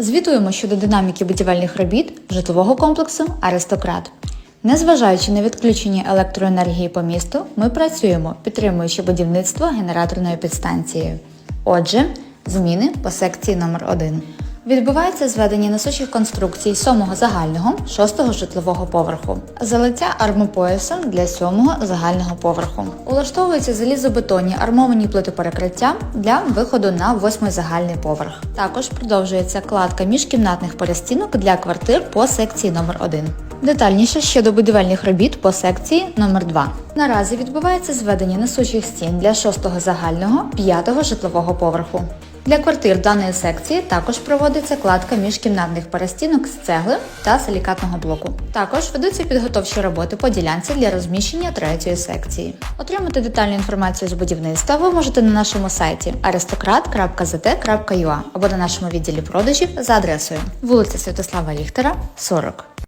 Звітуємо щодо динаміки будівельних робіт житлового комплексу Аристократ. Незважаючи на відключення електроенергії по місту, ми працюємо, підтримуючи будівництво генераторної підстанції. Отже, зміни по секції номер 1 Відбувається зведення несучих конструкцій 7-го загального, 6-го житлового поверху, залиття армопоясом для 7-го загального поверху. Улаштовуються залізобетонні армовані плити перекриття для виходу на 8-й загальний поверх. Також продовжується кладка міжкімнатних перестінок для квартир по секції номер 1 Детальніше щодо будівельних робіт по секції номер 2 Наразі відбувається зведення несучих стін для 6-го загального, 5-го житлового поверху. Для квартир даної секції також проводиться кладка міжкімнатних перестінок з цегли та силікатного блоку. Також ведуться підготовчі роботи по ділянці для розміщення третьої секції. Отримати детальну інформацію з будівництва ви можете на нашому сайті aristocrat.zt.ua або на нашому відділі продажів за адресою вулиця Святослава Ріхтера, 40.